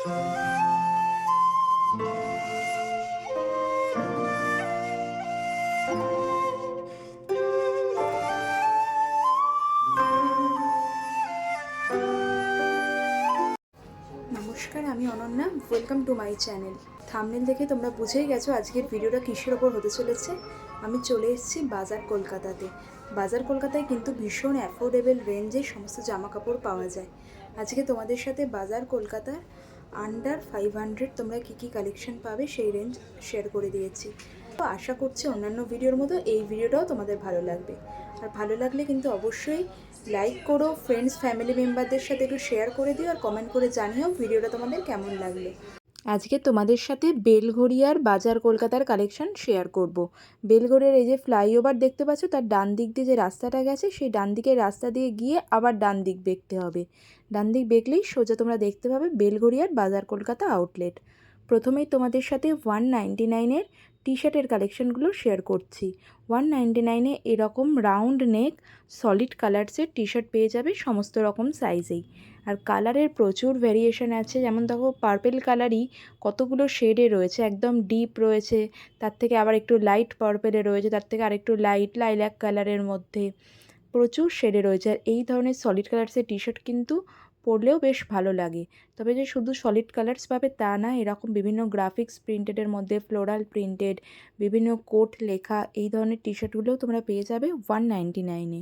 নমস্কার, আমি Ananya. Welcome to my channel thumbnail দেখে তোমরা বুঝেই গেছো আজকের ভিডিওটা কিসের ওপর হতে চলেছে। আমি চলে এসেছি বাজার কলকাতাতে। বাজার কলকাতায় কিন্তু ভীষণ অ্যাফোর্ডেবল রেঞ্জে সমস্ত জামা কাপড় পাওয়া যায়। আজকে তোমাদের সাথে বাজার কলকাতার আন্ডার ফাইভ হান্ড্রেড তোমরা কী কী কালেকশন পাবে সেই রেঞ্জ শেয়ার করে দিয়েছি। তো আশা করছি অন্যান্য ভিডিওর মতো এই ভিডিওটাও তোমাদের ভালো লাগবে। আর ভালো লাগলে কিন্তু অবশ্যই লাইক করো ফ্রেন্ডস ফ্যামিলি মেম্বারদের সাথে একটু শেয়ার করে দিও আর কমেন্ট করে জানিও ভিডিওটা তোমাদের কেমন লাগল। আজকে তোমাদের সাথে বেলঘড়িয়ার বাজার কলকাতার কালেকশন শেয়ার করব। বেলঘড়িয়ার এই যে ফ্লাইওভার দেখতে পাচ্ছ, তার ডান দিক দিয়ে যে রাস্তাটা গেছে, সেই ডান দিকের রাস্তা দিয়ে গিয়ে আবার ডান দিক দেখতে হবে। ডান দিক বেঁকলেই সোজা তোমরা দেখতে পাবে বেলঘড়িয়ার বাজার কলকাতা আউটলেট প্রথমেই তোমাদের সাথে ওয়ান নাইনটি নাইনের টি শার্টের কালেকশনগুলো শেয়ার করছি। ওয়ান নাইনটি নাইনে এরকম রাউন্ড নেক সলিড কালারসের টি শার্ট পেয়ে যাবে সমস্ত রকম সাইজেই আর কালারের প্রচুর ভ্যারিয়েশন আছে, যেমন দেখো পার্পেল কালারই কতগুলো শেডে রয়েছে, একদম ডিপ রয়েছে, তার থেকে আবার একটু লাইট পার্পেলে রয়েছে, তার থেকে আরেকটু লাইট লাইল্যাক কালারের মধ্যে প্রচুর শেডে রয়েছে। আর এই ধরনের সলিড কালারসের টি শার্ট কিন্তু পরলেও বেশ ভালো লাগে। তবে যে শুধু সলিড কালার্স পাবে তা না, এরকম বিভিন্ন গ্রাফিক্স প্রিন্টেডের মধ্যে ফ্লোরাল প্রিন্টেড বিভিন্ন কোট লেখা, এই ধরনের টি শার্টগুলোও তোমরা পেয়ে যাবে ওয়ান নাইনটি নাইনে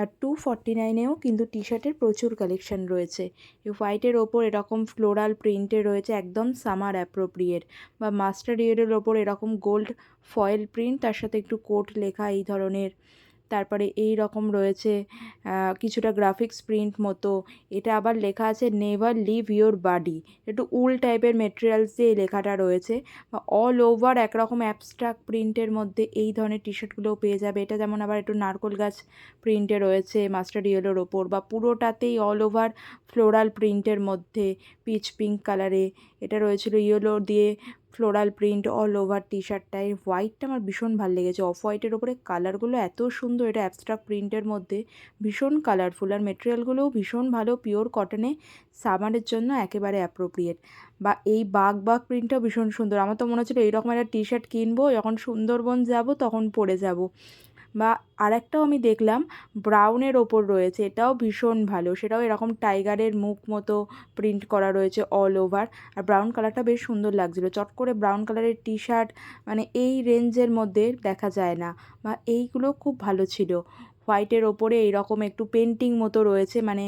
আর টু ফর্টি নাইনেও কিন্তু টি শার্টের প্রচুর কালেকশন রয়েছে। এই হোয়াইটের ওপর এরকম ফ্লোরাল প্রিন্টে রয়েছে একদম সামার অ্যাপ্রোপ্রিয়েট বা মাস্টার ইয়ের ওপর এরকম গোল্ড ফয়েল প্রিন্ট তার সাথে একটু কোট লেখা, এই ধরনের তারপরে এই রকম রয়েছে কিছুটা গ্রাফিক্স প্রিন্ট মতো। এটা আবার লেখা আছে নেভার লিভ ইয়োর বাডি একটু উল টাইপের মেটেরিয়ালস দিয়ে লেখাটা রয়েছে। বা অল ওভার একরকম অ্যাবস্ট্রাক্ট প্রিন্টের মধ্যে এই ধরনের টি শার্টগুলোও পেয়ে যাবে। এটা যেমন আবার একটু নারকোল গাছ প্রিন্টে রয়েছে মাস্টার ইয়েলোর ওপর। বা পুরোটাতেই অল ওভার ফ্লোরাল প্রিন্টের মধ্যে পিচ পিঙ্ক কালারে এটা রয়েছিল ইয়েলো দিয়ে floral print all over T শার্টটায় হোয়াইটটা আমার ভীষণ ভালো লেগেছে। অফ হোয়াইটের ওপরে কালারগুলো এত সুন্দর, এটা অ্যাবস্ট্রাক্ট প্রিন্টের মধ্যে ভীষণ কালারফুল আর মেটেরিয়ালগুলোও ভীষণ ভালো পিওর কটনে সামারের জন্য একেবারে অ্যাপ্রোপ্রিয়েট বা এই বাঘ বাঘ প্রিন্টটাও ভীষণ সুন্দর। আমার তো মনে হচ্ছিল এইরকম একটা টি শার্ট কিনবো, যখন সুন্দরবন যাব তখন পরে যাব। বা আরেকটাও আমি দেখলাম ব্রাউনের ওপর রয়েছে, এটাও ভীষণ ভালো। সেটাও এরকম টাইগারের মুখ মতো প্রিন্ট করা রয়েছে অল ওভার আর ব্রাউন কালারটা বেশ সুন্দর লাগছিল। চট করে ব্রাউন কালারের টি শার্ট মানে এই রেঞ্জের মধ্যে দেখা যায় না বা এইগুলো খুব ভালো ছিল। হোয়াইটের ওপরে এইরকম একটু পেন্টিং মতো রয়েছে মানে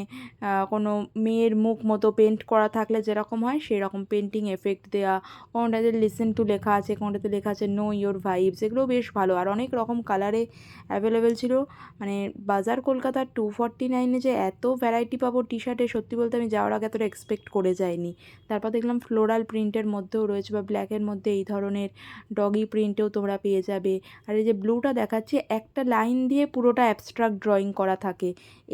কোনো মেয়ের মুখ মতো পেন্ট করা থাকলে যেরকম হয় সেই রকম পেন্টিং এফেক্ট দেওয়া কোনোটাতে লিসেন টু লেখা আছে, কোনোটাতে লেখা আছে নো ইয়োর ভাইবস এগুলো বেশ ভালো। আর অনেক রকম কালারে অ্যাভেলেবেল ছিল মানে বাজার কলকাতার টু ফর্টি নাইনে যে এত ভ্যারাইটি পাবো টি শার্টে সত্যি বলতে আমি যাওয়ার আগে এতটা এক্সপেক্ট করে যাইনি। তারপর দেখলাম ফ্লোরাল প্রিন্টের মধ্যেও রয়েছে বা ব্ল্যাকের মধ্যে এই ধরনের ডগি প্রিন্টেও তোমরা পেয়ে যাবে। আর এই যে ব্লুটা দেখাচ্ছি, একটা লাইন দিয়ে পুরোটা অ্যাবস্ট্রাক্ট ড্রয়িং করা থাকে।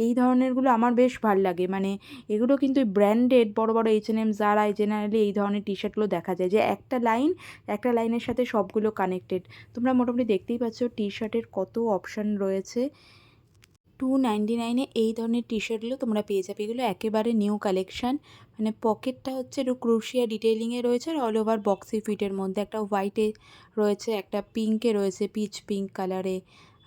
এই ধরনেরগুলো আমার বেশ ভালো লাগে। মানে এগুলো কিন্তু ব্র্যান্ডেড বড় বড় এইচ এন এম জারাই জেনারেলি এই ধরনের টি শার্টগুলো দেখা যায় যে একটা লাইন একটা লাইনের সাথে সবগুলো কানেক্টেড তোমরা মোটামুটি দেখতেই পাচ্ছ টি শার্টের কত অপশান রয়েছে। টু নাইনটি নাইনে এই ধরনের টি শার্টগুলো তোমরা পেয়ে যাবে। এগুলো একেবারে নিউ কালেকশান মানে পকেটটা হচ্ছে একটু ক্রুশিয়া ডিটেলিংয়ে রয়েছে। আর অল ওভার বক্সি ফিটের মধ্যে একটা হোয়াইটে রয়েছে, একটা পিঙ্কে রয়েছে পিচ পিঙ্ক কালারে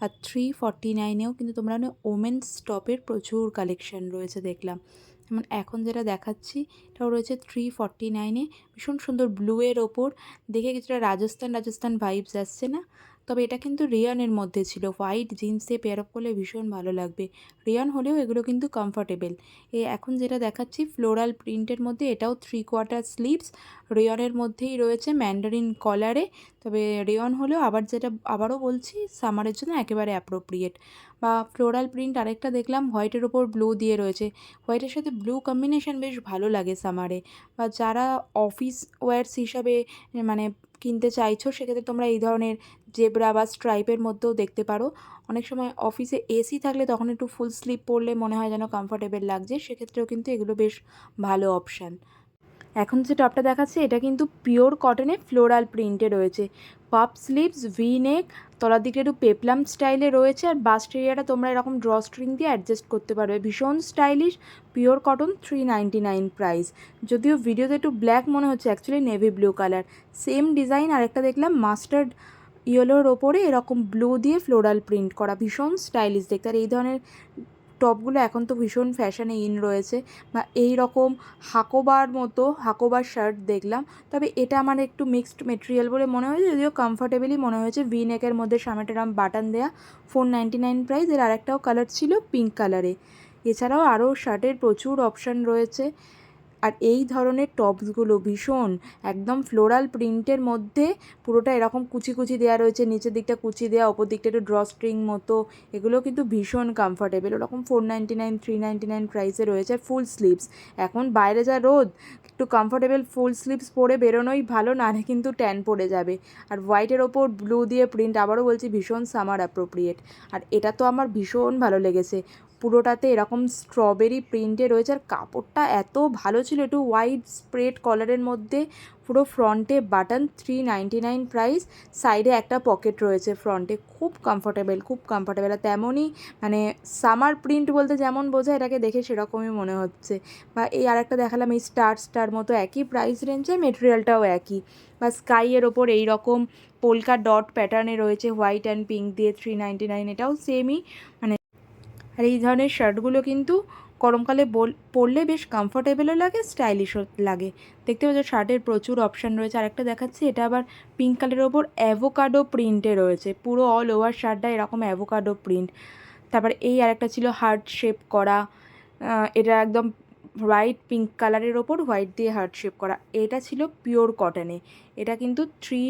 আর থ্রি ফর্টি নাইনেও কিন্তু তোমরা মানে ওমেন্স টপের প্রচুর কালেকশান রয়েছে দেখলাম। যেমন এখন যেটা দেখাচ্ছি, এটাও রয়েছে থ্রি ফর্টি নাইনে ভীষণ সুন্দর ব্লুয়ের ওপর। দেখে কিছুটা রাজস্থান রাজস্থান ভাইবস আসছে না? তবে এটা কিন্তু রিয়ানের মধ্যে ছিল। হোয়াইট জিন্সে পেয়ার আপ করলে ভীষণ ভালো লাগবে। রিয়ান হলেও এগুলো কিন্তু কমফর্টেবল এ এখন যেটা দেখাচ্ছি ফ্লোরাল প্রিন্টের মধ্যে এটাও থ্রি কোয়ার্টার স্লিভস রিয়নের মধ্যেই রয়েছে ম্যান্ডারিন কলারে তবে রিয়ন হলেও আবার যেটা, আবারও বলছি সামারের জন্য একেবারে অ্যাপ্রোপ্রিয়েট বা ফ্লোরাল প্রিন্ট আরেকটা দেখলাম হোয়াইটের ওপর ব্লু দিয়ে রয়েছে। হোয়াইটের সাথে ব্লু কম্বিনেশন বেশ ভালো লাগে সামারে বা যারা অফিস ওয়্যার্স হিসাবে মানে কিনতে চাইছো, সেক্ষেত্রে তোমরা এই ধরনের জেব্রা বা স্ট্রাইপের মধ্যেও দেখতে পারো। অনেক সময় অফিসে এসি থাকলে তখন একটু ফুল স্লিপ পরলে মনে হয় যেন কমফোর্টেবল লাগছে, সেক্ষেত্রেও কিন্তু এগুলো বেশ ভালো অপশান এখন যে টপটা দেখাচ্ছে, এটা কিন্তু পিওর কটনে ফ্লোরাল প্রিন্টে রয়েছে। পাপ স্লিভস ভি নেক তলার দিকে একটু পেপলাম স্টাইলে রয়েছে আর বাস্ট এরিয়াটা তোমরা এরকম ড্র স্ট্রিং দিয়ে অ্যাডজাস্ট করতে পারবে। ভীষণ stylish pure cotton three ninety nine price যদিও ভিডিওতে একটু ব্ল্যাক মনে হচ্ছে actually navy blue colour same design আরেকটা দেখলাম মাস্টার্ড ইয়েলোর ওপরে এরকম ব্লু দিয়ে ফ্লোরাল প্রিন্ট করা। ভীষণ স্টাইলিশ দেখতে। আর এই ধরনের টপগুলো এখন তো ভীষণ ফ্যাশানে ইন রয়েছে। বা এই রকম হাকোবার মতো, হাকোবার শার্ট দেখলাম। তবে এটা আমার একটু মিক্সড মেটেরিয়াল বলে মনে হয়েছে, যদিও কমফর্টেবলই মনে হয়েছে। ভি নেকের মধ্যে সামেটেরাম বাটন দেয়া ফোর নাইনটি নাইন প্রাইস এর আরেকটাও কালার ছিল পিঙ্ক কালারে এছাড়াও আরও শার্টের প্রচুর অপশান রয়েছে। আর এই ধরনের টপসগুলো ভীষণ একদম ফ্লোরাল প্রিন্টের মধ্যে পুরোটা এরকম কুচি কুচি দেওয়া রয়েছে, নিচের দিকটা কুচি দেওয়া ওপর দিকটা একটু ড্র স্ট্রিং মতো, এগুলো কিন্তু ভীষণ কমফোর্টেবল ওরকম four ninety nine three ninety nine প্রাইসে রয়েছে ফুল স্লিভস এখন বাইরে যা রোদ, একটু কমফোর্টেবল ফুল স্লিভস পরে বেরোনোই ভালো, না কিন্তু ট্যান পড়ে যাবে। আর হোয়াইটের ওপর ব্লু দিয়ে প্রিন্ট আবারও বলছি ভীষণ সামার অ্যাপ্রোপ্রিয়েট আর এটা তো আমার ভীষণ ভালো লেগেছে। পুরোটাতে এরকম স্ট্রবেরি প্রিন্টে রয়েছে। আর কাপড়টা এত ভালো ছিল, একটু হোয়াইট স্প্রেড কলারের মধ্যে, পুরো ফ্রন্টে বাটন থ্রি নাইন প্রাইস সাইডে একটা পকেট রয়েছে ফ্রন্টে খুব কমফোর্টেবল খুব কমফোর্টেবল আর তেমনই মানে সামার প্রিন্ট বলতে যেমন বোঝায়, এটাকে দেখে সেরকমই মনে হচ্ছে। বা এই আরেকটা দেখালাম, এই স্টার স্টার মতো একই প্রাইস রেঞ্জে মেটেরিয়ালটাও একই। বা স্কাইয়ের ওপর এই রকম পোলকা ডট প্যাটার্নে রয়েছে হোয়াইট অ্যান্ড পিঙ্ক দিয়ে থ্রি নাইন এটাও সেমই মানে আর এই ধরনের শার্টগুলো কিন্তু গরমকালে পরলে বেশ কমফোর্টেবলও লাগে স্টাইলিশও লাগে। দেখতে পাচ্ছ শার্টের প্রচুর অপশান রয়েছে। আরেকটা দেখাচ্ছি, এটা আবার পিঙ্ক কালারের ওপর অ্যাভোকাডো প্রিন্টে রয়েছে। পুরো অল ওভার শার্টটা এরকম অ্যাভোকাডো প্রিন্ট তারপর এই আরেকটা ছিল হার্ট শেপ করা। এটা একদম হোয়াইট পিঙ্ক কালারের ওপর হোয়াইট দিয়ে হার্ট শেপ করা। এটা ছিল পিওর কটনে এটা কিন্তু থ্রি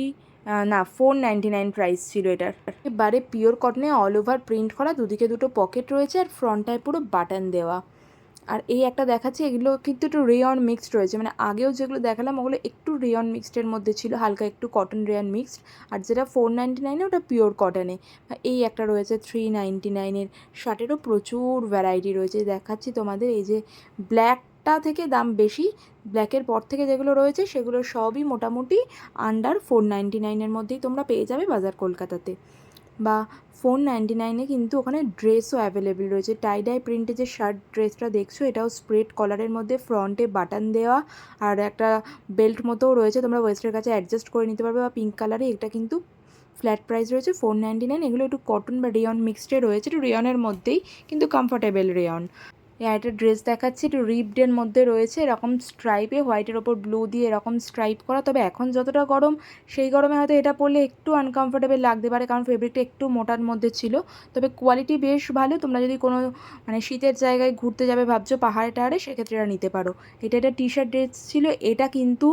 না ফোর নাইনটি নাইন প্রাইস ছিল এটার। এবারে পিওর কটনে অল ওভার প্রিন্ট করা, দুদিকে দুটো পকেট রয়েছে আর ফ্রন্টটায় পুরো বাটন দেওয়া। আর এই একটা দেখাচ্ছি, এগুলো কিন্তু একটু রেয়ন মিক্সড রয়েছে। মানে আগেও যেগুলো দেখালাম, ওগুলো একটু রেয়ন মিক্সডের মধ্যে ছিল, হালকা একটু কটন রেয়ন মিক্সড আর যেটা ফোর নাইনটি নাইনে ওটা পিওর কটনে এই একটা রয়েছে থ্রি নাইনটি নাইনের শার্টেরও প্রচুর ভ্যারাইটি রয়েছে। দেখাচ্ছি তোমাদের, এই যে ব্ল্যাকটা থেকে দাম বেশি ব্ল্যাকের পর থেকে যেগুলো রয়েছে সেগুলো সবই মোটামুটি আন্ডার ফোর নাইনটি নাইনের মধ্যেই তোমরা পেয়ে যাবে বাজার কলকাতাতে। বা ফোর নাইনটি নাইনে কিন্তু ওখানে ড্রেসও অ্যাভেলেবেল রয়েছে। টাই ডাই প্রিন্টে যে শার্ট ড্রেসটা দেখছ, এটাও স্প্রেড কলারের মধ্যে ফ্রন্টে বাটন দেওয়া আর একটা বেল্ট মতোও রয়েছে, তোমরা ওয়েস্টের কাছে অ্যাডজাস্ট করে নিতে পারবে বা পিঙ্ক কালারে এটা কিন্তু ফ্ল্যাট প্রাইস রয়েছে ফোর নাইনটি নাইন এগুলো একটু কটন বা রেয়ন মিক্সডে রয়েছে, একটু রেয়নের মধ্যেই, কিন্তু কমফোর্টেবল রেয়ন একটা ড্রেস দেখাচ্ছি, একটু রিপডের মধ্যে রয়েছে, এরকম স্ট্রাইপে হোয়াইটের ওপর ব্লু দিয়ে এরকম স্ট্রাইপ করা। তবে এখন যতটা গরম, সেই গরমে হয়তো এটা পরলে একটু আনকমফোর্টেবল লাগতে পারে, কারণ ফেব্রিকটা একটু মোটার মধ্যে ছিল। তবে কোয়ালিটি বেশ ভালো, তোমরা যদি কোনো মানে শীতের জায়গায় ঘুরতে যাবে, ভাবছ পাহাড়ে টাহাড়ে, সেক্ষেত্রে এটা নিতে পারো। এটা একটা টি শার্ট ড্রেস ছিল, এটা কিন্তু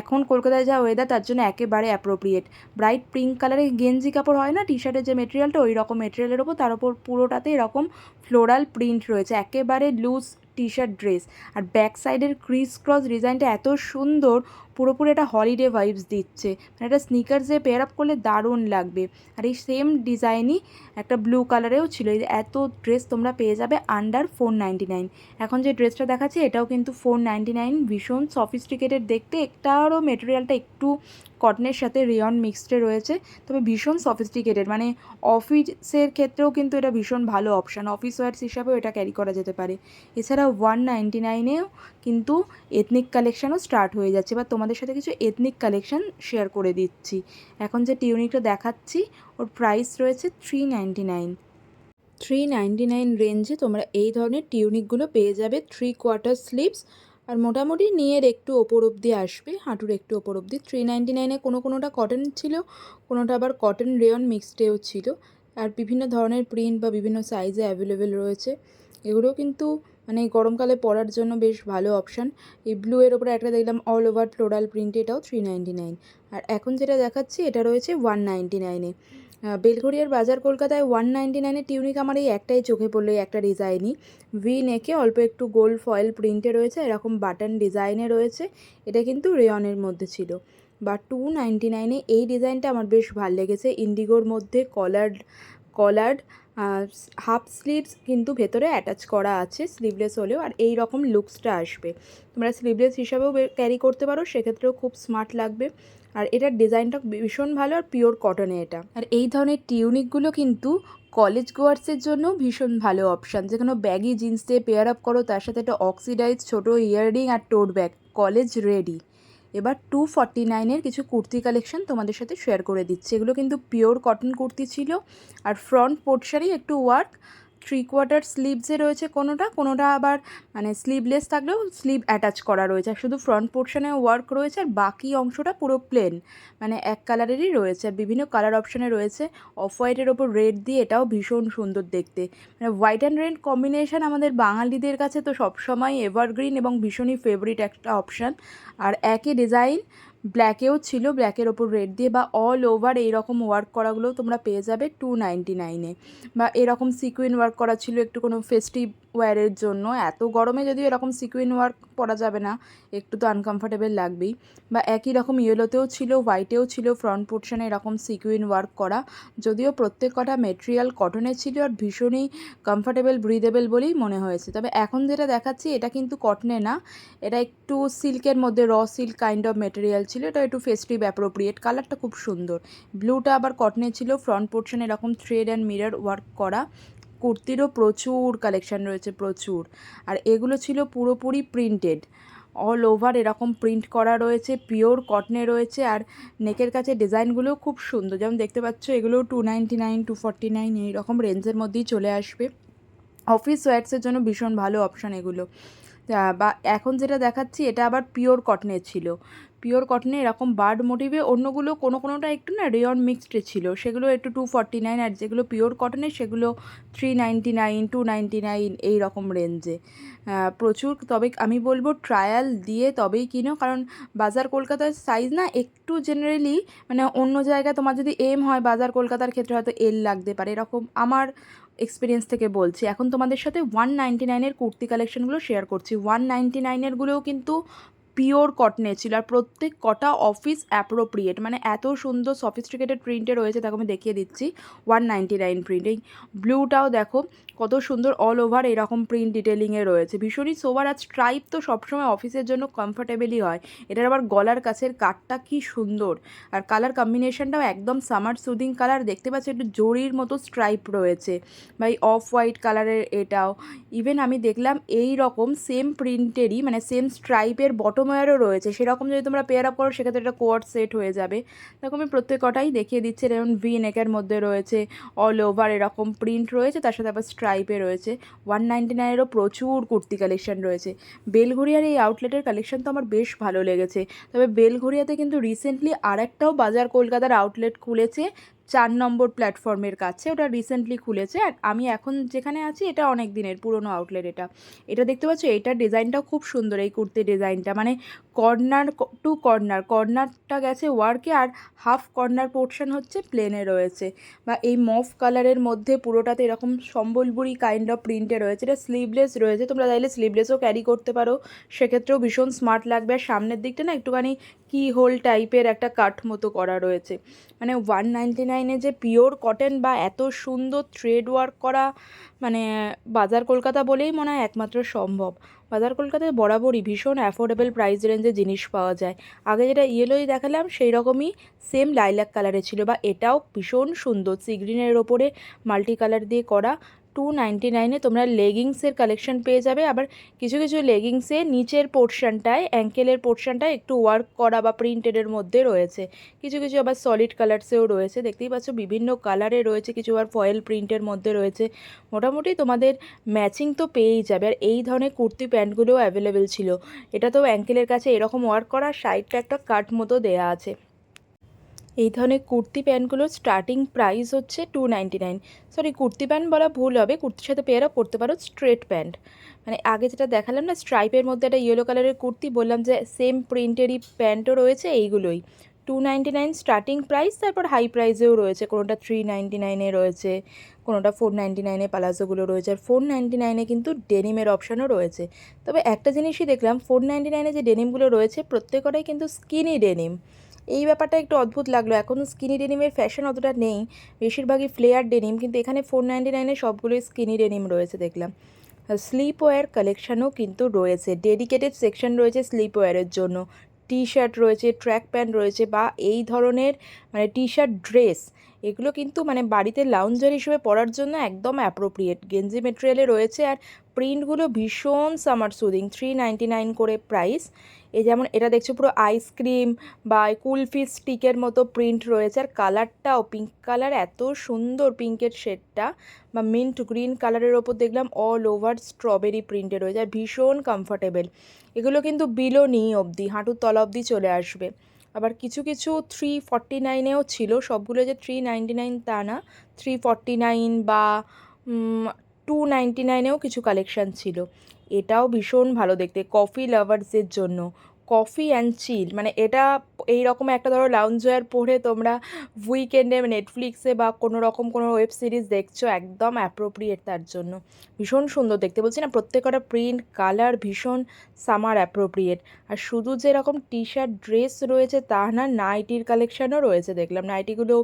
এখন কলকাতায় যা ওয়েদার তার জন্য একেবারে অ্যাপ্রোপ্রিয়েট ব্রাইট পিঙ্ক কালারের গেঞ্জি কাপড় হয় না টি শার্টের যে মেটেরিয়ালটা ওই রকম মেটেরিয়ালের ওপর, তার ওপর পুরোটাতে এরকম ফ্লোরাল প্রিন্ট রয়েছে। একেবারে লুজ টি শার্ট ড্রেস আর ব্যাক সাইডের ক্রিস ক্রস ডিজাইনটা এত সুন্দর পুরোপুরি একটা হলিডে ভাইবস দিচ্ছে। মানে একটা স্নিকার্সে পেয়ার আপ করলে দারুণ লাগবে। আর এই সেম ডিজাইনই একটা ব্লু কালারেও ছিল। এত ড্রেস তোমরা পেয়ে যাবে আন্ডার ফোর নাইন এখন যে ড্রেসটা দেখাচ্ছি, এটাও কিন্তু ফোর নাইনটি নাইন ভীষণ সফিস্টিকেটেড দেখতে। একটারও মেটেরিয়ালটা একটু কটনের সাথে রেয়ন মিক্সডে রয়েছে। তবে ভীষণ সফিস্টিকেটেড মানে অফিসের ক্ষেত্রেও কিন্তু এটা ভীষণ ভালো অপশান অফিস ওয়ার্স হিসাবেও এটা ক্যারি করা যেতে পারে। এছাড়া ওয়ান নাইনটি নাইনেও কিন্তু এথনিক কালেকশানও স্টার্ট হয়ে যাচ্ছে। বা তোমাদের সাথে কিছু এথনিক কালেকশান শেয়ার করে দিচ্ছি। এখন যে টিউনিকটা দেখাচ্ছি, ওর প্রাইস রয়েছে three ninety nine three ninety nine রেঞ্জে তোমরা এই ধরনের টিউনিকগুলো পেয়ে যাবে থ্রি কোয়ার্টার স্লিভস আর মোটামুটি নিয়ের একটু ওপর অবধি আসবে, হাঁটুর একটু ওপর অবধি। থ্রি নাইনটি নাইনে কোনো কোনোটা কটন ছিল, কোনোটা আবার কটন রেয়ন মিক্সডেও ছিল। আর বিভিন্ন ধরনের প্রিন্ট বা বিভিন্ন সাইজে অ্যাভেলেবেল রয়েছে। এগুলো কিন্তু মানে গরমকালে পরার জন্য বেশ ভালো অপশান এই ব্লু এর ওপরে একটা দেখলাম অল ওভার ফ্লোরাল প্রিন্ট এটাও থ্রি নাইন আর এখন যেটা দেখাচ্ছি, এটা রয়েছে ওয়ান নাইনটি নাইনে বেলঘড়িয়ার বাজার কলকাতায় ওয়ান নাইনটি নাইনের টিউনিক আমার এই একটাই চোখে পড়ল একটা ডিজাইনই ভি নেকে অল্প একটু গোল্ড ফয়েল প্রিন্টে রয়েছে, এরকম বাটন ডিজাইনে রয়েছে। এটা কিন্তু রেয়নের মধ্যে ছিল। বা টু নাইনটি নাইনে এই ডিজাইনটা আমার বেশ ভালো লেগেছে। ইন্ডিগোর মধ্যে কলার্ড কলার্ড হাফ স্লিভস কিন্তু ভেতরে অ্যাটাচ করা আছে স্লিভলেস হলেও, আর এই রকম লুকসটা আসবে। তোমরা স্লিভলেস হিসাবেও ক্যারি করতে পারো, সেক্ষেত্রেও খুব স্মার্ট লাগবে। আর এটার ডিজাইনটা ভীষণ ভালো আর পিওর কটনে এটা। আর এই ধরনের টিউনিকগুলো কিন্তু কলেজ গোয়ার্সের জন্য ভীষণ ভালো অপশান যে কোনো ব্যাগি জিন্স দিয়ে পেয়ার আপ করো, তার সাথে একটা অক্সিডাইজ ছোটো ইয়াররিং আর টোট ব্যাগ কলেজ রেডি এবার টু ফর্টি নাইনের কিছু কুর্তি কালেকশন তোমাদের সাথে শেয়ার করে দিচ্ছি। এগুলো কিন্তু পিওর কটন কুর্তি ছিল, আর ফ্রন্ট পোর্টসারই একটু ওয়ার্ক থ্রি কোয়ার্টার স্লিভসে রয়েছে কোনোটা কোনোটা আবার মানে স্লিভলেস থাকলেও স্লিভ অ্যাটাচ করা রয়েছে। শুধু ফ্রন্ট পোর্শনে ওয়ার্ক রয়েছে আর বাকি অংশটা পুরো প্লেন মানে এক কালারেরই রয়েছে। বিভিন্ন কালার অপশানে রয়েছে। অফ হোয়াইটের ওপর রেড দিয়ে এটাও ভীষণ সুন্দর দেখতে। মানে হোয়াইট অ্যান্ড রেড কম্বিনেশন আমাদের বাঙালিদের কাছে তো সবসময় এভারগ্রিন এবং ভীষণই ফেভারিট একটা অপশান আর একই ডিজাইন ব্ল্যাকেও ছিল, ব্ল্যাকের ওপর রেড দিয়ে বা অল ওভার এইরকম ওয়ার্ক করাগুলো তোমরা পেয়ে যাবে টু নাইনটি নাইনে বা এরকম সিকুইন ওয়ার্ক করা ছিল, একটু কোনো ফেস্টিভ ওয়্যারের জন্য। এত গরমে যদিও এরকম সিকুইন ওয়ার্ক পরা যাবে না, একটু তো আনকমফর্টেবল লাগবেই। বা একই রকম ইয়েলোতেও ছিল হোয়াইটেও ছিল ফ্রন্ট পোর্শনে এরকম সিকুইন ওয়ার্ক করা। যদিও প্রত্যেক কটা মেটেরিয়াল কটনের ছিল আর ভীষণই কমফর্টেবল ব্রিদেবল বলেই মনে হয়েছে। তবে এখন যেটা দেখাচ্ছি, এটা কিন্তু কটনে না। এটা একটু সিল্কের মধ্যে raw silk kind of material ছিল। এটা একটু ফেস্টিভ অ্যাপ্রোপ্রিয়েট কালারটা খুব সুন্দর। ব্লুটা আবার কটনে ছিল ফ্রন্ট পোর্শনে এরকম থ্রেড অ্যান্ড মিরর ওয়ার্ক করা। কুর্তিরও প্রচুর কালেকশান রয়েছে, প্রচুর। আর এগুলো ছিল পুরোপুরি প্রিন্টেড অল ওভার এরকম প্রিন্ট করা রয়েছে পিওর কটনে রয়েছে, আর নেকের কাছে ডিজাইনগুলোও খুব সুন্দর। যেমন দেখতে পাচ্ছ এগুলো two ninety nine two forty nine এইরকম রেঞ্জের মধ্যেই চলে আসবে। অফিস ওয়ার্কসের জন্য ভীষণ ভালো অপশান এগুলো। বা এখন যেটা দেখাচ্ছি, এটা আবার পিওর কটনের ছিল। পিওর কটনে এরকম বার্ড মোটিভে অন্যগুলো কোনো কোনোটা একটু না রেয়ন মিক্সডে ছিল। সেগুলো একটু টু ফর্টি নাইন আর যেগুলো পিওর কটনে সেগুলো three ninety nine two ninety nine এই রকম রেঞ্জে প্রচুর, তবে আমি বলব ট্রায়াল দিয়ে তবেই কিনো, কারণ বাজার কলকাতার সাইজ না একটু জেনারেলি মানে অন্য জায়গায় তোমার যদি এম হয় বাজার কলকাতার ক্ষেত্রে হয়তো এল লাগতে পারে। এরকম আমার এক্সপিরিয়েন্স থেকে বলছি, এখন তোমাদের সাথে ওয়ান নাইনটি নাইনের কুর্তি কালেকশনগুলো শেয়ার করছি। ওয়ান নাইনটি নাইনেরগুলোও কিন্তু পিওর কটনে ছিল, আর প্রত্যেক কটা অফিস অ্যাপ্রোপ্রিয়েট মানে এত সুন্দর সফিস্টিকেটেড প্রিন্টে রয়েছে তাকে আমি দেখিয়ে দিচ্ছি ওয়ান নাইনটি নাইন প্রিন্ট এই ব্লুটাও দেখো কত সুন্দর অল ওভার এরকম প্রিন্ট ডিটেলিংয়ে রয়েছে। ভীষণই সোবার আর স্ট্রাইপ তো সবসময় অফিসের জন্য কমফোর্টেবলই হয়। এটার আবার গলার কাছের কাঠটা কি সুন্দর। আর কালার কম্বিনেশনটাও একদম সামার সুদিং কালার দেখতে পাচ্ছি একটু জরির মতো স্ট্রাইপ রয়েছে। বা এই অফ হোয়াইট কালারের এটাও। ইভেন আমি দেখলাম এই রকম সেম প্রিন্টেরই মানে সেম স্ট্রাইপের বটম ওয়ারও রয়েছে। সেরকম যদি তোমরা পেয়ার আপ করো, সেক্ষেত্রে একটা কোয়ার সেট হয়ে যাবে। দেখো, আমি প্রত্যেক কটাই দেখিয়ে দিচ্ছি। যেমন ভি নেকের মধ্যে রয়েছে অল ওভার এরকম প্রিন্ট রয়েছে। তার সাথে আবার স্ট্রাইপে রয়েছে। ওয়ান নাইনটি নাইনেরও প্রচুর কুর্তি কালেকশন রয়েছে। বেলঘড়িয়ার এই আউটলেটের কালেকশন তো আমার বেশ ভালো লেগেছে। তবে বেলঘড়িয়াতে কিন্তু রিসেন্টলি আরেকটাও বাজার কলকাতার আউটলেট খুলেছে চার নম্বর প্ল্যাটফর্মের কাছে, ওটা রিসেন্টলি খুলেছে। আর আমি এখন যেখানে আছি, এটা অনেক দিনের পুরনো আউটলেট এটা। এটা দেখতে পাচ্ছ, এটার ডিজাইনটাও খুব সুন্দর এই কুর্তির ডিজাইনটা। মানে কর্নার টু কর্নার কর্নারটা গেছে ওয়ার্কে আর হাফ কর্নার পোর্শন হচ্ছে প্লেনে রয়েছে। বা এই মফ কালারের মধ্যে পুরোটাতে এরকম সম্বলপুরি কাইন্ড অফ প্রিন্টে রয়েছে। এটা স্লিভলেস রয়েছে, তোমরা চাইলে স্লিভলেসও ক্যারি করতে পারো। সেক্ষেত্রেও ভীষণ স্মার্ট লাগবে। আর সামনের দিকটা না একটুখানি কি হোল টাইপের একটা কাঠ মতো করা রয়েছে। মানে ওয়ান নাইনটি নাইনে যে পিওর কটন বা এত সুন্দর থ্রেড ওয়ার্ক করা মানে বাজার কলকাতা বলেই মনে হয় একমাত্র সম্ভব। বাজার কলকাতায় বরাবরই ভীষণ অ্যাফোর্ডেবল প্রাইস রেঞ্জে জিনিস পাওয়া যায়। আগে যেটা ইয়েলোই দেখালাম সেই রকমই সেম লাইলাক কালারে ছিল বা এটাও ভীষণ সুন্দর সি গ্রিনের ওপরে মাল্টি কালার দিয়ে করা। টু নাইনটি নাইনে তোমরা লেগিংসের কালেকশন পেয়ে যাবে। আবার কিছু কিছু লেগিংসে নিচের পোর্শনটায় অ্যাঙ্কেলের পোর্শনটায় একটু ওয়ার্ক করা বা প্রিন্টেডের মধ্যে রয়েছে। কিছু কিছু আবার সলিড কালারসেও রয়েছে। দেখতেই পাচ্ছ বিভিন্ন কালারে রয়েছে, কিছু আবার ফয়েল প্রিন্টের মধ্যে রয়েছে। মোটামুটি তোমাদের ম্যাচিং তো পেয়েই যাবে। আর এই ধরনের কুর্তি প্যান্টগুলোও অ্যাভেলেবেল ছিল। এটা তো অ্যাঙ্কেলের কাছে এরকম ওয়ার্ক করা সাইডটা একটা কাট মতো দেয়া আছে। এই ধরনের কুর্তি প্যান্টগুলোর স্টার্টিং প্রাইস হচ্ছে two ninety nine sorry kurti pant বলা ভুল হবে, কুর্তির সাথে পেয়ারা পরতে পারো স্ট্রেট প্যান্ট মানে আগে যেটা দেখালাম না স্ট্রাইপের মধ্যে একটা ইয়েলো কালারের কুর্তি, বললাম যে সেম প্রিন্টেরই প্যান্টও রয়েছে এইগুলোই। Two ninety nine starting price তারপর হাই প্রাইসেও রয়েছে, কোনোটা থ্রি নাইনটি নাইনে রয়েছে, কোনোটা ফোর নাইনটি নাইনে পালাজোগুলো রয়েছে, আর ফোর নাইনটি নাইনে কিন্তু ডেনিমের অপশানও রয়েছে। তবে একটা জিনিসই দেখলাম ফোর নাইনটি নাইনে যে ডেনিমগুলো রয়েছে, প্রত্যেকটাই কিন্তু স্কিনি ডেনিম এই ব্যাপারটা একটু অদ্ভুত লাগল। এখন স্কিনি ডেনিমের ফ্যাশন অতটা নেই। বেশিরভাগই ফ্লেয়ার ডেনিম কিন্তু এখানে ফোর নাইনটি নাইনে সবগুলোই স্কিনি ডেনিম রয়েছে দেখলাম। স্লিপ ওয়্যার কালেকশানও কিন্তু রয়েছে। ডেডিকেটেড সেকশন রয়েছে স্লিপ ওয়্যারের জন্য। টি শার্ট রয়েছে ট্র্যাক প্যান্ট রয়েছে বা এই ধরনের মানে টি শার্ট ড্রেস এগুলো কিন্তু মানে বাড়িতে লাউঞ্জার হিসেবে পরার জন্য একদম অ্যাপ্রোপ্রিয়েট গেঞ্জি মেটেরিয়ালে রয়েছে আর প্রিন্টগুলো ভীষণ summer soothing three ninety nine করে প্রাইস এই যেমন এটা দেখছ পুরো আইসক্রিম বা কুলফি স্টিকের মতো প্রিন্ট রয়েছে আর কালারটাও পিঙ্ক কালার এত সুন্দর পিঙ্কের শেডটা বা মিন্ট গ্রিন কালারের ওপর দেখলাম অল ওভার স্ট্রবেরি প্রিন্টে রয়েছে আর ভীষণ কমফোর্টেবল এগুলো কিন্তু বিলো নিই অবধি, হাঁটুর তলা অবধি চলে আসবে। আবার কিছু কিছু থ্রি ফর্টি নাইনেও ছিল, সবগুলো যে থ্রি নাইনটি নাইন তা না থ্রি ফর্টি নাইন বা টু নাইনটি নাইনেও কিছু কালেকশান ছিল। এটাও ভীষণ ভালো দেখতে কফি লাভার্সের জন্য। কফি অ্যান্ড চিল মানে এটা এই রকম একটা ধরো লাউঞ্জওয়্যার পরে তোমরা উইকেন্ডে নেটফ্লিক্সে বা কোনো রকম কোনো ওয়েব সিরিজ দেখছ একদম অ্যাপ্রোপ্রিয়েট তার জন্য। ভীষণ সুন্দর দেখতে। বলছি না, প্রত্যেকটা প্রিন্ট কালার ভীষণ সামার অ্যাপ্রোপ্রিয়েট আর শুধু যেরকম টি শার্ট ড্রেস রয়েছে তা না নাইটির কালেকশানও রয়েছে। দেখলাম নাইটিগুলো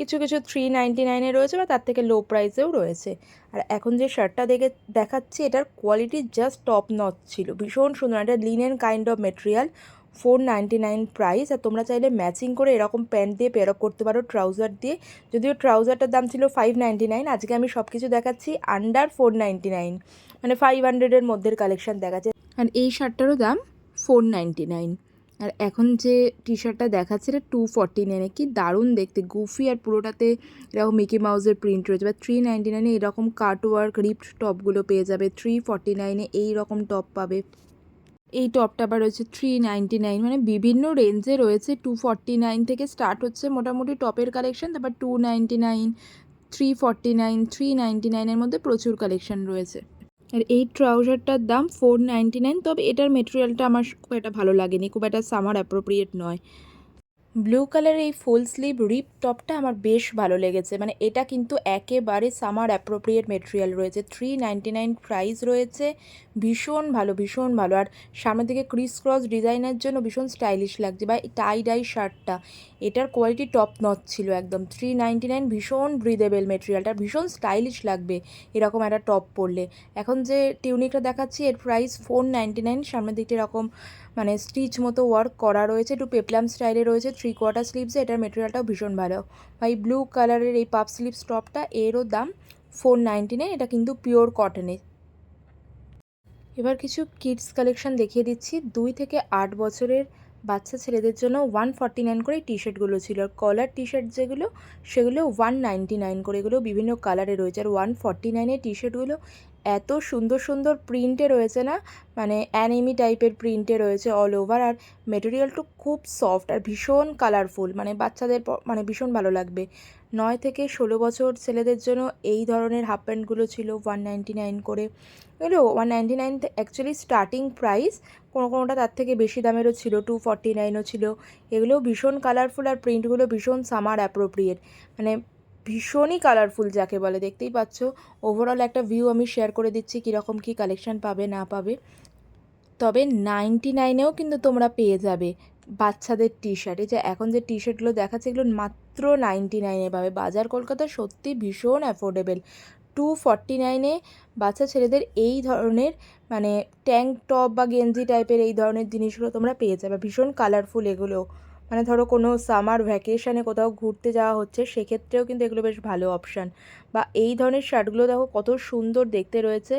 কিছু কিছু থ্রি নাইনটি নাইনে রয়েছে বা তার থেকে লো প্রাইসেও রয়েছে। আর এখন যে শার্টটা দেখে, দেখাচ্ছি, এটার কোয়ালিটি জাস্ট টপ নচ ছিল। ভীষণ সুন্দর এটা linen kind of material four ninety nine price আর তোমরা চাইলে ম্যাচিং করে এরকম প্যান্ট দিয়ে পেয়ার করতে পারো ট্রাউজার দিয়ে। যদিও ট্রাউজারটার দাম ছিল ফাইভ নাইনটি নাইন আজকে আমি সব কিছু দেখাচ্ছি আন্ডার ফোর নাইনটি নাইন মানে ফাইভ হান্ড্রেডের মধ্যের কালেকশান দেখাচ্ছে। আর এই শার্টটারও দাম ফোর নাইনটি নাইন আর এখন যে টি শার্টটা দেখাচ্ছে এটা টু ফর্টি নাইনে কি দারুণ দেখতে। গুফি আর পুরোটাতে এরকম মিকি মাউসের প্রিন্ট রয়েছে। বা থ্রি নাইনটি নাইনে এরকম কাট ওয়ার্ক রিপ্ট টপগুলো পেয়ে যাবে। থ্রি ফর্টি নাইনে এই রকম টপ পাবে। এই টপটা আবার রয়েছে থ্রি নাইনটি নাইন মানে বিভিন্ন রেঞ্জে রয়েছে। টু ফর্টি নাইন থেকে স্টার্ট হচ্ছে মোটামুটি টপের কালেকশন তারপর two ninety nine three forty nine three ninety নাইনের মধ্যে প্রচুর কালেকশন রয়েছে। আর এই ট্রাউজারটার দাম ফোর নাইনটি নাইন তবে এটার মেটেরিয়ালটা আমার খুব একটা ভালো লাগেনি, খুব একটা সামার অ্যাপ্রোপ্রিয়েট নয়। ব্লু কালারের এই ফুল স্লিভ রিপ টপটা আমার বেশ ভালো লেগেছে। মানে এটা কিন্তু একেবারে সামার অ্যাপ্রোপ্রিয়েট মেটেরিয়াল রয়েছে। থ্রি নাইন প্রাইস রয়েছে। ভীষণ ভালো ভীষণ ভালো। আর সামনের দিকে ক্রিস ক্রস ডিজাইনের জন্য ভীষণ স্টাইলিশ লাগছে। বা টাই ডাই শার্টটা এটার কোয়ালিটি টপ নচ ছিল একদম। থ্রি নাইন ভীষণ ব্রিদেবেল মেটেরিয়ালটা ভীষণ স্টাইলিশ লাগবে এরকম একটা টপ পরলে। এখন যে টিউনিকটা দেখাচ্ছি, এর প্রাইস ফোর নাইনটি নাইন সামনের দিকটা এরকম মানে স্টিচ মতো ওয়ার্ক করা রয়েছে, একটু পেপলাম স্টাইলে রয়েছে থ্রি কোয়ার্টার স্লিভসে এটার মেটেরিয়ালটাও ভীষণ ভালো। ভাই ব্লু কালারের এই পাপ স্লিভস টপটা এরও দাম ফোর নাইনটি নাইন এটা কিন্তু পিওর কটনের এবার কিছু কিডস কালেকশন দেখিয়ে দিচ্ছি। দুই থেকে আট বছরের বাচ্চা ছেলেদের জন্য ওয়ান ফর্টি নাইন করে টি শার্টগুলো ছিল। আর কলার টি শার্ট যেগুলো, সেগুলো ওয়ান নাইনটি নাইন করে, এগুলো বিভিন্ন কালারে রয়েছে। আর ওয়ান ফর্টি নাইনের টি শার্টগুলো এত সুন্দর সুন্দর প্রিন্টে রয়েছে না? মানে অ্যানিমি টাইপের প্রিন্টে রয়েছে অল ওভার আর মেটেরিয়ালটা খুব সফট আর ভীষণ কালারফুল মানে বাচ্চাদের মানে ভীষণ ভালো লাগবে। নয় থেকে ষোলো বছর ছেলেদের জন্য এই ধরনের হাফ প্যান্টগুলো ছিল ওয়ান নাইনটি নাইন করে। এগুলো one ninety nine actually starting price কোনো কোনোটা তার থেকে বেশি দামেরও ছিল টু ফর্টি নাইনও ছিল। এগুলো ভীষণ কালারফুল আর প্রিন্টগুলো ভীষণ সামার অ্যাপ্রোপ্রিয়েট মানে ভীষণই কালারফুল যাকে বলে, দেখতেই পাচ্ছ? ওভারঅল একটা ভিউ আমি শেয়ার করে দিচ্ছি কীরকম কী কালেকশন পাবে, না পাবে। তবে নাইনটি নাইনেও কিন্তু তোমরা পেয়ে যাবে বাচ্চাদের টি শার্ট এই যে এখন যে টি শার্টগুলো দেখাচ্ছে, এগুলো মাত্র নাইনটি নাইনে পাবে। বাজার কলকাতা সত্যি ভীষণ অ্যাফোর্ডেবল টু ফর্টি নাইনে বাচ্চা ছেলেদের এই ধরনের মানে ট্যাঙ্ক টপ বা গেঞ্জি টাইপের এই ধরনের জিনিসগুলো তোমরা পেয়ে যাবে। ভীষণ কালারফুল এগুলো মানে ধরো কোনো সামার ভ্যাকেশানে কোথাও ঘুরতে যাওয়া হচ্ছে, সেক্ষেত্রেও কিন্তু এগুলো বেশ ভালো অপশান বা এই ধরনের শার্টগুলো দেখো কত সুন্দর দেখতে রয়েছে।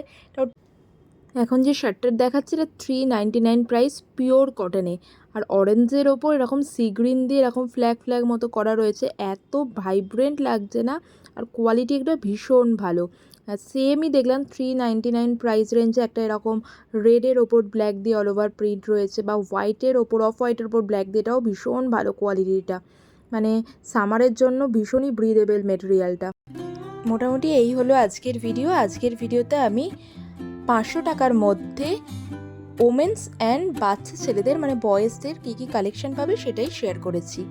এখন যে শার্টটার দেখাচ্ছে এটা three ninety nine price pure কটনে আর অরেঞ্জের ওপর এরকম সি গ্রিন দিয়ে এরকম ফ্ল্যাগ ফ্ল্যাগ মতো করা রয়েছে। এত ভাইব্রেন্ট লাগছে না। আর কোয়ালিটি একটা ভীষণ ভালো। সেমই দেখলাম থ্রি নাইনটি নাইন প্রাইস রেঞ্জে একটা এরকম রেডের ওপর ব্ল্যাক দিয়ে অল ওভার প্রিন্ট রয়েছে বা হোয়াইটের ওপর অফ হোয়াইটের ওপর ব্ল্যাক দিয়ে, এটাও ভীষণ ভালো কোয়ালিটিটা মানে সামারের জন্য ভীষণই ব্রিদেবল মেটেরিয়ালটা মোটামুটি এই হলো আজকের ভিডিও আজকের ভিডিওতে আমি পাঁচশো টাকার মধ্যে ওমেন্স অ্যান্ড বাচ্চা ছেলেদের মানে বয়েজদের কী কী কালেকশন পাবে সেটাই শেয়ার করেছি।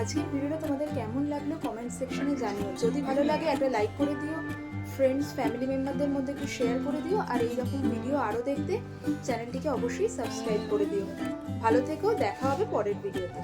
আজকের ভিডিওটা তোমাদের কেমন লাগল কমেন্ট সেকশনে জানিও। যদি ভালো লাগে, একটা লাইক করে দিও। ফ্রেন্ডস ফ্যামিলি মেম্বারদের মধ্যে একটু শেয়ার করে দিও। আর এই রকম ভিডিও আরও দেখতে চ্যানেলটিকে অবশ্যই সাবস্ক্রাইব করে দিও। ভালো থেকেও দেখা হবে পরের ভিডিওতে